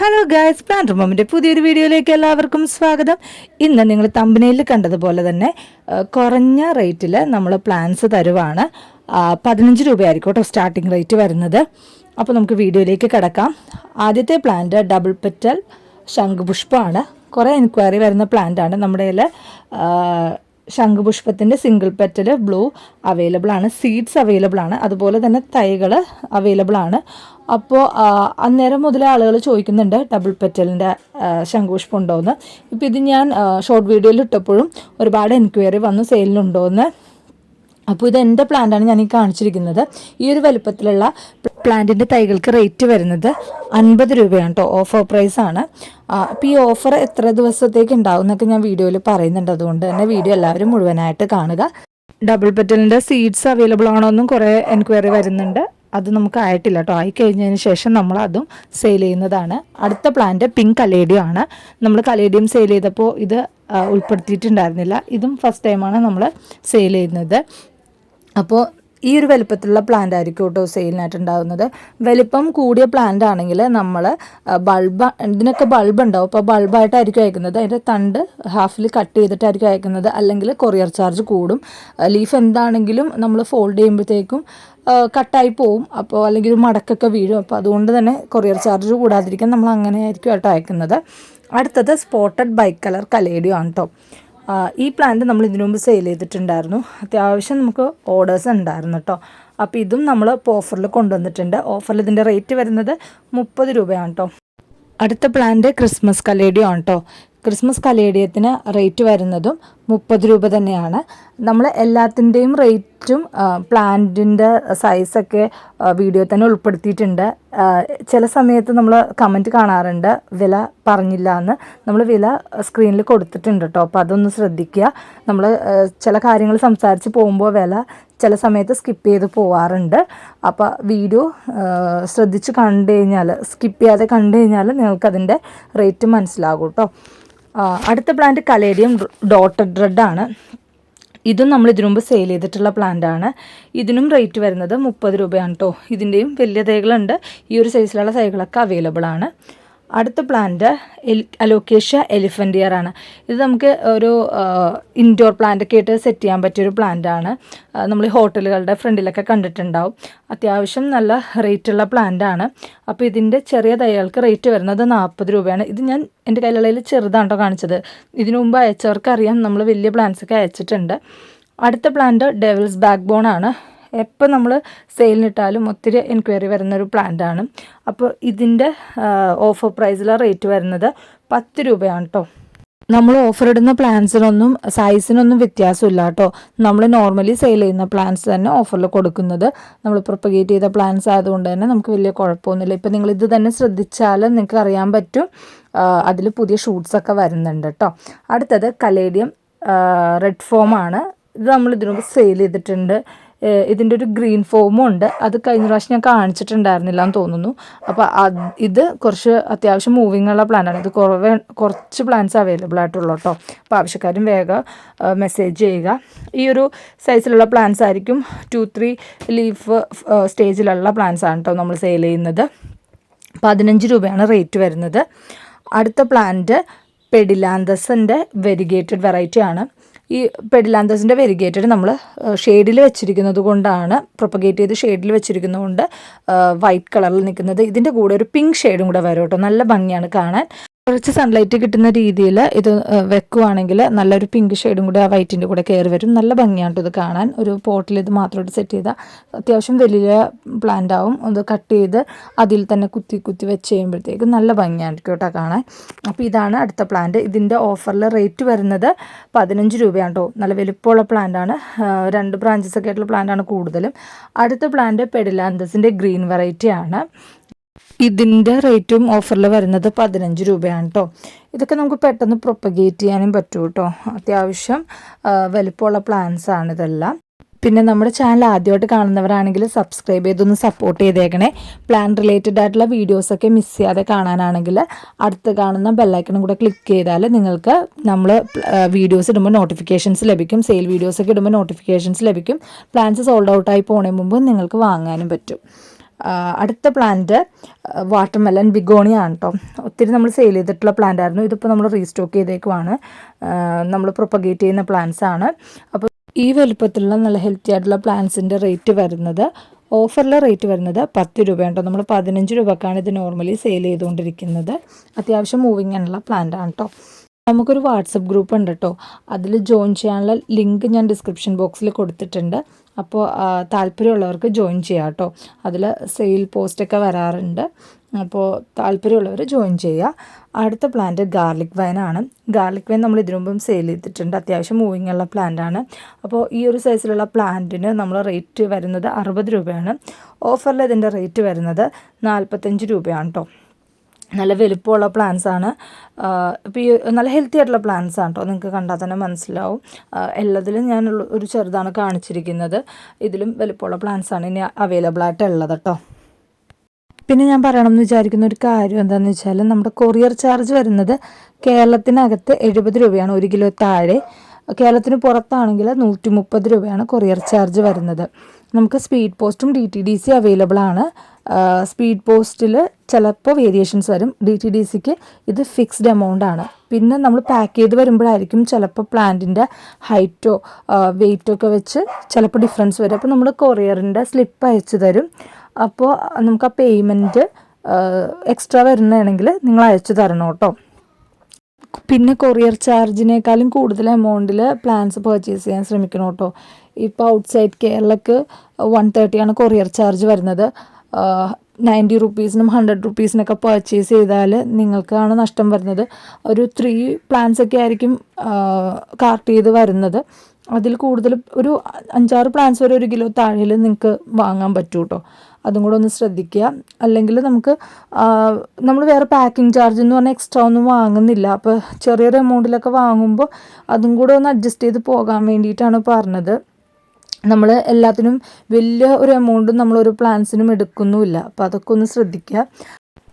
Hello guys plant മമ്മിന്റെ പുതിയൊരു വീഡിയോയിലേക്ക് എല്ലാവർക്കും സ്വാഗതം. ഇന്ന് നിങ്ങൾ തമ്പനയിൽ കണ്ടതുപോലെ തന്നെ കുറഞ്ഞ റേറ്റിൽ നമ്മൾ പ്ലാൻസ് തരുവാണ്. പതിനഞ്ച് രൂപയായിരിക്കും കേട്ടോ സ്റ്റാർട്ടിംഗ് റേറ്റ് വരുന്നത്. അപ്പോൾ നമുക്ക് വീഡിയോയിലേക്ക് കിടക്കാം. ആദ്യത്തെ പ്ലാന്റ് ഡബിൾ പെറ്റൽ ശംഖുപുഷ്പമാണ്. കുറേ എൻക്വയറി വരുന്ന പ്ലാന്റാണ് നമ്മുടെ ശംഖുപുഷ്പത്തിന്റെ സിംഗിൾ പെറ്റൽ ബ്ലൂ അവൈലബിൾ ആണ്. സീഡ്സ് അവൈലബിൾ ആണ്. അതുപോലെ തന്നെ തൈകൾ അവൈലബിൾ ആണ്. അപ്പോൾ അന്നേരം മുതൽ ആളുകൾ ചോദിക്കുന്നുണ്ട് ഡബിൾ പെറ്റലിന്റെ ശംഖുപുഷ്പം ഉണ്ടോ എന്ന്. ഇപ്പോൾ ഇത് ഞാൻ ഷോർട്ട് വീഡിയോയിൽ ഇട്ടപ്പോഴും ഒരുപാട് എൻക്വയറി വന്നു സെയിലിനുണ്ടോ എന്ന്. അപ്പോൾ ഇത് എന്റെ പ്ലാന്റാണ് ഞാൻ ഈ കാണിച്ചിരിക്കുന്നത്. ഈ ഒരു വലുപ്പത്തിലുള്ള പ്ലാന്റിന്റെ തൈകൾക്ക് റേറ്റ് വരുന്നത് അൻപത് രൂപയാണ് കേട്ടോ ഓഫർ പ്രൈസ് ആണ്. അപ്പോൾ ഈ ഓഫർ എത്ര ദിവസത്തേക്ക് ഉണ്ടാവും എന്നൊക്കെ ഞാൻ വീഡിയോയിൽ പറയുന്നുണ്ട്. അതുകൊണ്ട് തന്നെ വീഡിയോ എല്ലാവരും മുഴുവനായിട്ട് കാണുക. ഡബിൾ പെറ്റലിന്റെ സീഡ്സ് അവൈലബിൾ ആണോ എന്നും കുറേ എൻക്വയറി വരുന്നുണ്ട്. അത് നമുക്ക് ആയിട്ടില്ല കേട്ടോ ആയി കഴിഞ്ഞതിന് ശേഷം നമ്മൾ അതും സെയിൽ ചെയ്യുന്നതാണ്. അടുത്ത പ്ലാന്റ് പിങ്ക് കലേഡിയം ആണ്. നമ്മൾ കലേഡിയം സെയിൽ ചെയ്തപ്പോൾ ഇത് ഉൾപ്പെടുത്തിയിട്ടുണ്ടായിരുന്നില്ല. ഇതും ഫസ്റ്റ് ടൈമാണ് നമ്മൾ സെയിൽ ചെയ്യുന്നത്. അപ്പോൾ ഈ ഒരു വലിപ്പത്തിലുള്ള പ്ലാന്റ് ആയിരിക്കും കേട്ടോ സെയിലിനായിട്ട് ഉണ്ടാകുന്നത് വലിപ്പം കൂടിയ പ്ലാന്റ് ആണെങ്കിൽ നമ്മൾ ബൾബ് ഇതിനൊക്കെ ബൾബ് ഉണ്ടാവും? അപ്പോൾ ബൾബായിട്ടായിരിക്കും അയക്കുന്നത്. അതിന്റെ തണ്ട് ഹാഫിൽ കട്ട് ചെയ്തിട്ടായിരിക്കും അയക്കുന്നത്. അല്ലെങ്കിൽ കൊറിയർ ചാർജ് കൂടും. ലീഫ് എന്താണെങ്കിലും നമ്മൾ ഫോൾഡ് ചെയ്യുമ്പോഴത്തേക്കും കട്ടായി പോവും. അപ്പോൾ അല്ലെങ്കിൽ മടക്കൊക്കെ വീഴും. അപ്പോൾ അതുകൊണ്ട് തന്നെ കൊറിയർ ചാർജ് കൂടാതിരിക്കാൻ നമ്മൾ അങ്ങനെ ആയിരിക്കും കേട്ടോ അയക്കുന്നത്. അടുത്തത് സ്പോട്ടഡ് ബൈക്ക് കളർ കലേഡിയോ ആണ് കേട്ടോ ഈ പ്ലാന്റ് നമ്മൾ ഇതിനു മുമ്പ് സെയിൽ ചെയ്തിട്ടുണ്ടായിരുന്നു. അത്യാവശ്യം നമുക്ക് ഓർഡേഴ്സ് ഉണ്ടായിരുന്നു കേട്ടോ അപ്പോൾ ഇതും നമ്മൾ ഓഫറിൽ കൊണ്ടുവന്നിട്ടുണ്ട്. ഓഫറിൽ ഇതിന്റെ റേറ്റ് വരുന്നത് മുപ്പത് രൂപയാണ് കേട്ടോ അടുത്ത പ്ലാന്റ് ക്രിസ്മസ് കലേഡിയോ ആണ് കേട്ടോ ക്രിസ്മസ് കലേഡിയത്തിന് റേറ്റ് വരുന്നതും മുപ്പത് രൂപ തന്നെയാണ്. നമ്മൾ എല്ലാത്തിന്റെയും റേറ്റും പ്ലാന്റിന്റെ സൈസൊക്കെ വീഡിയോ തന്നെ ഉൾപ്പെടുത്തിയിട്ടുണ്ട്. ചില സമയത്ത് നമ്മൾ കമന്റ് കാണാറുണ്ട് വില പറഞ്ഞില്ല എന്ന്. നമ്മൾ വില സ്ക്രീനിൽ കൊടുത്തിട്ടുണ്ട് കേട്ടോ അപ്പോൾ അതൊന്ന് ശ്രദ്ധിക്കുക. നമ്മൾ ചില കാര്യങ്ങൾ സംസാരിച്ച് പോകുമ്പോൾ വില ചില സമയത്ത് സ്കിപ്പ് ചെയ്ത് പോവാറുണ്ട്. അപ്പോൾ വീഡിയോ ശ്രദ്ധിച്ച് കണ്ടു കഴിഞ്ഞാൽ സ്കിപ്പ് ചെയ്യാതെ കണ്ടു കഴിഞ്ഞാൽ നിങ്ങൾക്കതിന്റെ റേറ്റ് മനസ്സിലാകും കേട്ടോ അടുത്ത പ്ലാന്റ് കലേരിയം ഡോട്ടഡ് റെഡ് ആണ്. ഇതും നമ്മൾ ഇതിനു മുമ്പ് സെയിൽ ചെയ്തിട്ടുള്ള പ്ലാന്റ് ആണ്. ഇതിനും റേറ്റ് വരുന്നത് മുപ്പത് രൂപയാണ് കേട്ടോ ഇതിന്റെയും വലിയ തൈകളുണ്ട്. ഈ ഒരു സൈസിലുള്ള തൈകളൊക്കെ അവൈലബിൾ ആണ്. അടുത്ത പ്ലാന്റ് അലോക്കേഷ്യ എലിഫന്റിയർ ആണ്. ഇത് നമുക്ക് ഒരു ഇൻഡോർ പ്ലാന്റ് ഒക്കെ ആയിട്ട് സെറ്റ് ചെയ്യാൻ പറ്റിയൊരു പ്ലാന്റ് ആണ്. നമ്മൾ ഹോട്ടലുകളുടെ ഫ്രണ്ടിലൊക്കെ കണ്ടിട്ടുണ്ടാവും. അത്യാവശ്യം നല്ല റേറ്റുള്ള പ്ലാന്റ് ആണ്. അപ്പോൾ ഇതിന്റെ ചെറിയ തൈകൾക്ക് റേറ്റ് വരുന്നത് നാൽപ്പത് രൂപയാണ്. ഇത് ഞാൻ എന്റെ കയ്യിലുള്ളതിൽ ചെറുതാണ് കാണിച്ചത്. ഇതിനു മുമ്പ് അയച്ചവർക്കറിയാം നമ്മൾ വലിയ പ്ലാന്റ്സൊക്കെ അയച്ചിട്ടുണ്ട്. അടുത്ത പ്ലാന്റ് ഡെവൽസ് ബാക്ക് ബോൺ ആണ്. എപ്പോൾ നമ്മൾ സെയിലിനിട്ടാലും ഒത്തിരി എൻക്വയറി വരുന്നൊരു പ്ലാന്റ് ആണ് അപ്പോൾ ഇതിന്റെ ഓഫർ പ്രൈസിലെ റേറ്റ് വരുന്നത് പത്ത് രൂപയാണ് കേട്ടോ നമ്മൾ ഓഫർ ഇടുന്ന പ്ലാൻസിനൊന്നും സൈസിനൊന്നും വ്യത്യാസമില്ല കേട്ടോ നമ്മൾ നോർമലി സെയിൽ ചെയ്യുന്ന പ്ലാൻസ് തന്നെ ഓഫറിൽ കൊടുക്കുന്നത്. നമ്മൾ പ്രൊപ്പഗേറ്റ് ചെയ്ത പ്ലാൻസ് ആയതുകൊണ്ട് തന്നെ നമുക്ക് വലിയ കുഴപ്പമൊന്നുമില്ല. ഇപ്പം നിങ്ങൾ ഇത് തന്നെ ശ്രദ്ധിച്ചാൽ നിങ്ങൾക്ക് അറിയാൻ പറ്റും അതിൽ പുതിയ ഷൂട്ട്സൊക്കെ വരുന്നുണ്ട് കേട്ടോ അടുത്തത് കലേഡിയം റെഡ് ഫോമാണ് ഇത് നമ്മൾ ഇതിനു സെയിൽ ചെയ്തിട്ടുണ്ട്. ഇതിന്റെ ഒരു ഗ്രീൻ ഫോമും ഉണ്ട്. അത് കഴിഞ്ഞ പ്രാവശ്യം ഞാൻ കാണിച്ചിട്ടുണ്ടായിരുന്നില്ല എന്ന് തോന്നുന്നു അപ്പോൾ ഇത് കുറച്ച് അത്യാവശ്യം മൂവിങ് ഉള്ള പ്ലാനാണ് ഇത് കുറവ് കുറച്ച് പ്ലാൻസ് അവൈലബിൾ ആയിട്ടുള്ളൂ കേട്ടോ അപ്പോൾ ആവശ്യക്കാരും വേഗം മെസ്സേജ് ചെയ്യുക. ഈ ഒരു സൈസിലുള്ള പ്ലാൻസ് ആയിരിക്കും ടു ത്രീ ലീഫ് സ്റ്റേജിലുള്ള പ്ലാൻസ് ആണ് കേട്ടോ നമ്മൾ സെയിൽ ചെയ്യുന്നത്. പതിനഞ്ച് രൂപയാണ് റേറ്റ് വരുന്നത്. അടുത്ത പ്ലാന്റ് പെഡിലാന്തസിന്റെ വെരിഗേറ്റഡ് വെറൈറ്റി ആണ്. ഈ പെഡിലാന്തസിന്റെ വെരിഗേറ്റഡ് നമ്മൾ ഷെയ്ഡിൽ വെച്ചിരിക്കുന്നത് കൊണ്ടാണ് പ്രൊപ്പഗേറ്റ് ചെയ്ത് ഷെയ്ഡിൽ വെച്ചിരിക്കുന്നതുകൊണ്ട് വൈറ്റ് കളറിൽ നിൽക്കുന്നത്. ഇതിന്റെ കൂടെ ഒരു പിങ്ക് ഷെയ്ഡും കൂടെ വരും കേട്ടോ. നല്ല ഭംഗിയാണ് കാണാൻ. കുറച്ച് സൺലൈറ്റ് കിട്ടുന്ന രീതിയിൽ ഇത് വെക്കുവാണെങ്കിൽ നല്ലൊരു പിങ്ക് ഷെയ്ഡും കൂടി ആ വൈറ്റിന്റെ കൂടെ കയറി വരും. നല്ല ഭംഗിയാണ് ഇത് കാണാൻ. ഒരു പോട്ടിൽ ഇത് മാത്രമായിട്ട് സെറ്റ് ചെയ്താൽ അത്യാവശ്യം വലിയ പ്ലാന്റ് ആവും. അത് കട്ട് ചെയ്ത് അതിൽ തന്നെ കുത്തി കുത്തി വെച്ച് കഴിയുമ്പോഴത്തേക്കും നല്ല ഭംഗിയാണ് കേട്ടോ കാണാൻ. അപ്പോൾ ഇതാണ് അടുത്ത പ്ലാന്റ് ഇതിന്റെ ഓഫറിൽ റേറ്റ് വരുന്നത് പതിനഞ്ച് രൂപയാണ് കേട്ടോ. നല്ല വലിപ്പമുള്ള പ്ലാന്റാണ് രണ്ട് ബ്രാഞ്ചസ് ഒക്കെ ആയിട്ടുള്ള പ്ലാന്റാണ് കൂടുതലും. അടുത്ത പ്ലാന്റ് പെഡിലാന്തസിന്റെ ഗ്രീൻ വെറൈറ്റി ആണ്. ഇതിന്റെ റേറ്റും ഓഫറിൽ വരുന്നത് പതിനഞ്ച് രൂപയാണ് കേട്ടോ ഇതൊക്കെ നമുക്ക് പെട്ടെന്ന് പ്രൊപ്പഗേറ്റ് ചെയ്യാനും പറ്റും കേട്ടോ അത്യാവശ്യം വലിപ്പമുള്ള പ്ലാൻസ് ആണ് ഇതെല്ലാം. പിന്നെ നമ്മുടെ ചാനൽ ആദ്യമായിട്ട് കാണുന്നവരാണെങ്കിൽ സബ്സ്ക്രൈബ് ചെയ്തൊന്ന് സപ്പോർട്ട് ചെയ്തേക്കണേ. പ്ലാൻ റിലേറ്റഡ് ആയിട്ടുള്ള വീഡിയോസൊക്കെ മിസ് ചെയ്യാതെ കാണാനാണെങ്കിൽ അടുത്ത് കാണുന്ന ബെല്ലൈക്കണും കൂടെ ക്ലിക്ക് ചെയ്താൽ നിങ്ങൾക്ക് നമ്മൾ വീഡിയോസ് ഇടുമ്പോൾ നോട്ടിഫിക്കേഷൻസ് ലഭിക്കും. സെയിൽ വീഡിയോസൊക്കെ ഇടുമ്പോൾ നോട്ടിഫിക്കേഷൻസ് ലഭിക്കും. പ്ലാൻസ് സോൾഡ് ഔട്ടായി പോണേ മുമ്പ് നിങ്ങൾക്ക് വാങ്ങാനും പറ്റും. അടുത്ത പ്ലാന്റ് വാട്ടർമെലൻ ബിഗോണിയ ആണ് കേട്ടോ ഒത്തിരി നമ്മൾ സെയിൽ ചെയ്തിട്ടുള്ള പ്ലാന്റ് ആയിരുന്നു. ഇതിപ്പോൾ നമ്മൾ റീസ്റ്റോക്ക് ചെയ്തേക്കുവാണ്. നമ്മൾ പ്രൊപ്പഗേറ്റ് ചെയ്യുന്ന പ്ലാന്റ്സ് ആണ്. അപ്പോൾ ഈ വലുപ്പത്തിലുള്ള നല്ല ഹെൽത്തി ആയിട്ടുള്ള പ്ലാന്റ്സിന്റെ റേറ്റ് വരുന്നത് ഓഫറിലെ റേറ്റ് വരുന്നത് പത്ത് രൂപയാണ് കേട്ടോ നമ്മൾ പതിനഞ്ച് രൂപക്കാണ് ഇത് നോർമലി സെയിൽ ചെയ്തുകൊണ്ടിരിക്കുന്നത്. അത്യാവശ്യം മൂവിങ് ആണുള്ള പ്ലാന്റ് ആണ് കേട്ടോ നമുക്കൊരു വാട്സപ്പ് ഗ്രൂപ്പ് ഉണ്ട് കേട്ടോ അതിൽ ജോയിൻ ചെയ്യാനുള്ള ലിങ്ക് ഞാൻ ഡിസ്ക്രിപ്ഷൻ ബോക്സിൽ കൊടുത്തിട്ടുണ്ട്. അപ്പോൾ താല്പര്യമുള്ളവർക്ക് ജോയിൻ ചെയ്യാം കേട്ടോ. അതിൽ സെയിൽ പോസ്റ്റൊക്കെ വരാറുണ്ട്. അപ്പോൾ താല്പര്യമുള്ളവർ ജോയിൻ ചെയ്യുക അടുത്ത പ്ലാന്റ് ഗാർലിക് വൈനാണ് ഗാർലിക് വൈൻ നമ്മൾ ഇതിനു മുമ്പും സെയിൽ ചെയ്തിട്ടുണ്ട്. അത്യാവശ്യം മൂവിങ് ഉള്ള ആണ്. അപ്പോൾ ഈ ഒരു സൈസിലുള്ള പ്ലാന്റിന് നമ്മൾ റേറ്റ് വരുന്നത് അറുപത് രൂപയാണ്. ഓഫറിൽ ഇതിന്റെ റേറ്റ് വരുന്നത് നാൽപ്പത്തഞ്ച് രൂപയാണ് കേട്ടോ. നല്ല വലുപ്പമുള്ള പ്ലാന്റ്സ് ആണ്. ഇപ്പോൾ ഈ നല്ല ഹെൽത്തി ആയിട്ടുള്ള പ്ലാന്റ്സ് ആണ് കേട്ടോ നിങ്ങൾക്ക് കണ്ടാൽ തന്നെ മനസ്സിലാവും. എല്ലാത്തിലും ഞാൻ ഒരു ചെറുതാണ് കാണിച്ചിരിക്കുന്നത്. ഇതിലും വലുപ്പമുള്ള പ്ലാന്റ്സ് ആണ് ഇനി അവൈലബിൾ ആയിട്ട് ഉള്ളത് കേട്ടോ പിന്നെ ഞാൻ പറയണം എന്ന് വിചാരിക്കുന്ന ഒരു കാര്യം എന്താണെന്ന് വെച്ചാൽ നമ്മുടെ കൊറിയർ ചാർജ് വരുന്നത് കേരളത്തിനകത്ത് എഴുപത് രൂപയാണ് ഒരു കിലോ താഴെ. കേരളത്തിന് പുറത്താണെങ്കിൽ നൂറ്റി മുപ്പത് രൂപയാണ് കൊറിയർ ചാർജ് വരുന്നത്. നമുക്ക് സ്പീഡ് പോസ്റ്റും D T D C available ആണ്. സ്പീഡ് പോസ്റ്റിൽ ചിലപ്പോൾ വേരിയേഷൻസ് വരും. ഡി ടി ഡി സിക്ക് ഇത് ഫിക്സ്ഡ് എമൗണ്ട് ആണ്. പിന്നെ നമ്മൾ പാക്ക് ചെയ്ത് വരുമ്പോഴായിരിക്കും ചിലപ്പോൾ പ്ലാന്റിന്റെ ഹൈറ്റോ വെയിറ്റോ ഒക്കെ വെച്ച് ചിലപ്പോൾ ഡിഫറൻസ് വരും. അപ്പോൾ നമ്മൾ കൊറിയറിന്റെ സ്ലിപ്പ് അയച്ചു തരും. അപ്പോൾ നമുക്ക് ആ പേയ്മെന്റ് എക്സ്ട്രാ വരുന്നതാണെങ്കിൽ നിങ്ങൾ അയച്ചു തരണം കേട്ടോ. പിന്നെ കൊറിയർ ചാർജിനേക്കാളും കൂടുതൽ എമൗണ്ടിൽ പ്ലാൻസ് പർച്ചേസ് ചെയ്യാൻ ശ്രമിക്കണം കേട്ടോ. ഇപ്പോൾ ഔട്ട്സൈഡ് കേരളക്ക് വൺ തേർട്ടിയാണ് കൊറിയർ ചാർജ് വരുന്നത്. നയന്റി റുപ്പീസിനും ഹൺഡ്രഡ് റുപ്പീസിനൊക്കെ പർച്ചേസ് ചെയ്താൽ നിങ്ങൾക്കാണ് നഷ്ടം വരുന്നത്. ഒരു ത്രീ പ്ലാൻസ് ഒക്കെ ആയിരിക്കും കാർട്ട് ചെയ്ത് വരുന്നത്. അതിൽ കൂടുതൽ ഒരു അഞ്ചാറ് പ്ലാൻസ് വരെ ഒരു കിലോ താഴെയിൽ നിങ്ങൾക്ക് വാങ്ങാൻ പറ്റൂ കേട്ടോ. അതും കൂടെ ഒന്ന് ശ്രദ്ധിക്കുക. അല്ലെങ്കിൽ നമുക്ക് നമ്മൾ വേറെ പാക്കിംഗ് ചാർജ് എന്ന് പറഞ്ഞാൽ എക്സ്ട്രാ ഒന്നും വാങ്ങുന്നില്ല. അപ്പോൾ ചെറിയൊരു എമൗണ്ടിലൊക്കെ വാങ്ങുമ്പോൾ അതും കൂടെ ഒന്ന് അഡ്ജസ്റ്റ് ചെയ്ത് പോകാൻ വേണ്ടിയിട്ടാണ് പറഞ്ഞത്. നമ്മൾ എല്ലാത്തിനും വലിയ ഒരു എമൗണ്ടും നമ്മളൊരു പ്ലാൻസിനും എടുക്കുന്നുമില്ല. അപ്പോൾ അതൊക്കെ ഒന്ന് ശ്രദ്ധിക്കുക.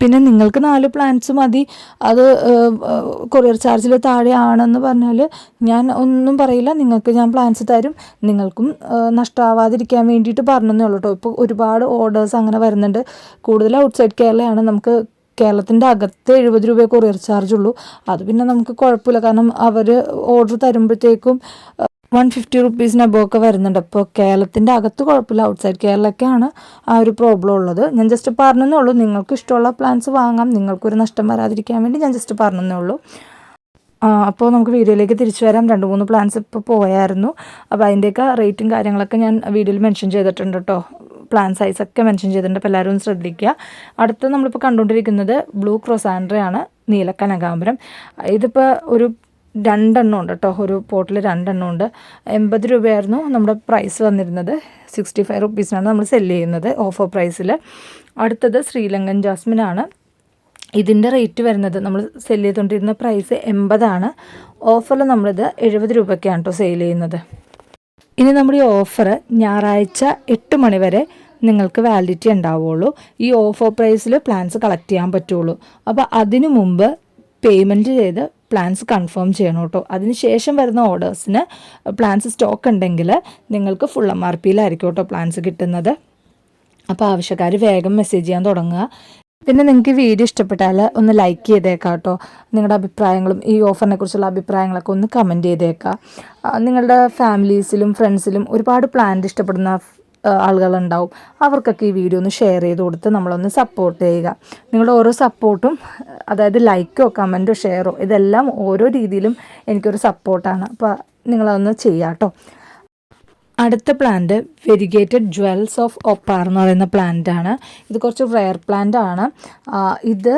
പിന്നെ നിങ്ങൾക്ക് നാല് പ്ലാൻസ് മതി. അത് കൊറിയർ ചാർജിൽ താഴെ ആണെന്ന് പറഞ്ഞാൽ ഞാൻ ഒന്നും പറയില്ല. നിങ്ങൾക്ക് ഞാൻ പ്ലാൻസ് തരും. നിങ്ങൾക്കും നഷ്ടമാവാതിരിക്കാൻ വേണ്ടിയിട്ട് പറഞ്ഞതേ ഉള്ളൂ കേട്ടോ ഇപ്പോൾ ഒരുപാട് ഓർഡേഴ്സ് അങ്ങനെ വരുന്നുണ്ട്. കൂടുതൽ ഔട്ട്സൈഡ് കേരളയാണ്. നമുക്ക് കേരളത്തിന്റെ അകത്ത് എഴുപത് രൂപയെ കൊറിയർ ചാർജ് ഉള്ളൂ. അത് പിന്നെ നമുക്ക് കുഴപ്പമില്ല. കാരണം അവർ ഓർഡർ തരുമ്പോഴത്തേക്കും വൺ ഫിഫ്റ്റി റുപ്പീസിന് അബോ ഒക്കെ വരുന്നുണ്ട്. അപ്പോൾ കേരളത്തിന്റെ അകത്ത് കുഴപ്പമില്ല. ഔട്ട്സൈഡ് കേരളക്കാണ് ആ ഒരു പ്രോബ്ലം ഉള്ളത്. ഞാൻ ജസ്റ്റ് പറഞ്ഞതേ ഉള്ളൂ. നിങ്ങൾക്ക് ഇഷ്ടമുള്ള പ്ലാൻസ് വാങ്ങാം. നിങ്ങൾക്കൊരു നഷ്ടം വരാതിരിക്കാൻ വേണ്ടി ഞാൻ ജസ്റ്റ് പറഞ്ഞതേ ഉള്ളൂ. അപ്പോൾ നമുക്ക് വീഡിയോയിലേക്ക് തിരിച്ചു വരാം. രണ്ട് മൂന്ന് പ്ലാൻസ് ഇപ്പോൾ പോയായിരുന്നു. അപ്പോൾ അതിന്റെയൊക്കെ റേറ്റും കാര്യങ്ങളൊക്കെ ഞാൻ വീഡിയോയിൽ മെൻഷൻ ചെയ്തിട്ടുണ്ട് കേട്ടോ. പ്ലാൻ സൈസ് ഒക്കെ മെൻഷൻ ചെയ്തിട്ടുണ്ട്. അപ്പോൾ എല്ലാവരും ശ്രദ്ധിക്കുക. അടുത്ത് നമ്മളിപ്പോൾ കണ്ടുകൊണ്ടിരിക്കുന്നത് ബ്ലൂ ക്രോസാൻഡ്രയാണ്. നീല കനകാംബരം ഇതിപ്പോൾ ഒരു രണ്ടെണ്ണം ഉണ്ട് കേട്ടോ. ഒരു പോട്ടിൽ രണ്ടെണ്ണം ഉണ്ട്. എൺപത് രൂപയായിരുന്നു നമ്മുടെ പ്രൈസ് വന്നിരുന്നത്. സിക്സ്റ്റി ഫൈവ് റുപ്പീസിനാണ് നമ്മൾ സെല്ല് ചെയ്യുന്നത് ഓഫർ പ്രൈസിൽ അടുത്തത് ശ്രീലങ്കൻ ജാസ്മിൻ ആണ് ഇതിന്റെ റേറ്റ് വരുന്നത് നമ്മൾ സെല്ല് ചെയ്തുകൊണ്ടിരുന്ന പ്രൈസ് എൺപതാണ്. ഓഫറിൽ നമ്മളിത് എഴുപത് രൂപയ്ക്കാണ് കേട്ടോ സെയിൽ ചെയ്യുന്നത്. ഇനി നമ്മുടെ ഈ ഓഫർ ഞായറാഴ്ച എട്ട് മണിവരെ നിങ്ങൾക്ക് വാലിഡിറ്റി ഉണ്ടാവുള്ളൂ. ഈ ഓഫർ പ്രൈസിൽ പ്ലാൻസ് കളക്ട് ചെയ്യാൻ പറ്റുള്ളൂ. അപ്പോൾ അതിനു മുമ്പ് പേയ്മെന്റ് ചെയ്ത് പ്ലാൻസ് കൺഫേം ചെയ്യണം കേട്ടോ. അതിന് ശേഷം വരുന്ന ഓർഡേഴ്സിന് പ്ലാൻസ് സ്റ്റോക്ക് ഉണ്ടെങ്കിൽ നിങ്ങൾക്ക് ഫുൾ എം ആർ പിയിലായിരിക്കും കേട്ടോ പ്ലാൻസ് കിട്ടുന്നത്. അപ്പോൾ ആവശ്യക്കാർ വേഗം മെസ്സേജ് ചെയ്യാൻ തുടങ്ങുക. പിന്നെ നിങ്ങൾക്ക് വീഡിയോ ഇഷ്ടപ്പെട്ടാൽ ഒന്ന് ലൈക്ക് ചെയ്തേക്കാം കേട്ടോ. നിങ്ങളുടെ അഭിപ്രായങ്ങളും ഈ ഓഫറിനെ കുറിച്ചുള്ള അഭിപ്രായങ്ങളൊക്കെ ഒന്ന് കമന്റ് ചെയ്തേക്കാം. നിങ്ങളുടെ ഫാമിലീസിലും ഫ്രണ്ട്സിലും ഒരുപാട് പ്ലാന്റ് ഇഷ്ടപ്പെടുന്ന ആളുകളുണ്ടാവും. അവർക്കൊക്കെ ഈ വീഡിയോ ഒന്ന് ഷെയർ ചെയ്ത് കൊടുത്ത് നമ്മളൊന്ന് സപ്പോർട്ട് ചെയ്യുക. നിങ്ങളുടെ ഓരോ സപ്പോർട്ടും അതായത് ലൈക്കോ കമന്റോ ഷെയറോ ഇതെല്ലാം ഓരോ രീതിയിലും എനിക്കൊരു സപ്പോർട്ടാണ് അപ്പോൾ നിങ്ങളതൊന്ന് ചെയ്യാം കേട്ടോ അടുത്ത plant variegated jewels of Opar എന്ന് പറയുന്ന പ്ലാന്റ് ആണ്. ഇത് കുറച്ച് റയർ പ്ലാന്റ് ആണ്. ഇത്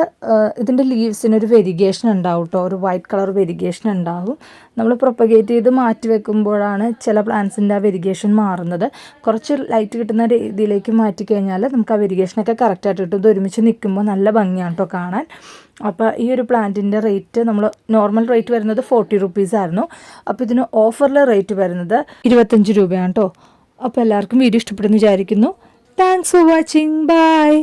ഇതിന്റെ ലീവ്സിന് ഒരു വെരിഗേഷൻ ഉണ്ടാവും കേട്ടോ ഒരു വൈറ്റ് കളർ വെരിഗേഷൻ ഉണ്ടാവും. നമ്മൾ പ്രൊപ്പഗേറ്റ് ചെയ്ത് മാറ്റി വെക്കുമ്പോഴാണ് ചില പ്ലാന്റ്സിന്റെ ആ വെരിഗേഷൻ മാറുന്നത്. കുറച്ച് ലൈറ്റ് കിട്ടുന്ന രീതിയിലേക്ക് മാറ്റി കഴിഞ്ഞാൽ നമുക്ക് ആ വെരിഗേഷനൊക്കെ കറക്റ്റായിട്ട് കിട്ടും. ഇത് ഒരുമിച്ച് നിൽക്കുമ്പോൾ നല്ല ഭംഗിയാണ് കേട്ടോ കാണാൻ. അപ്പോൾ ഈ ഒരു പ്ലാന്റിന്റെ റേറ്റ് നമ്മൾ നോർമൽ റേറ്റ് വരുന്നത് ഫോർട്ടി റുപ്പീസ് ആയിരുന്നു. അപ്പോൾ ഇതിന് ഓഫറിലെ റേറ്റ് വരുന്നത് ഇരുപത്തഞ്ച് രൂപയാണ് കേട്ടോ അപ്പോൾ എല്ലാവർക്കും വീഡിയോ ഇഷ്ടപ്പെടുന്നു വിചാരിക്കുന്നു. Thanks for watching bye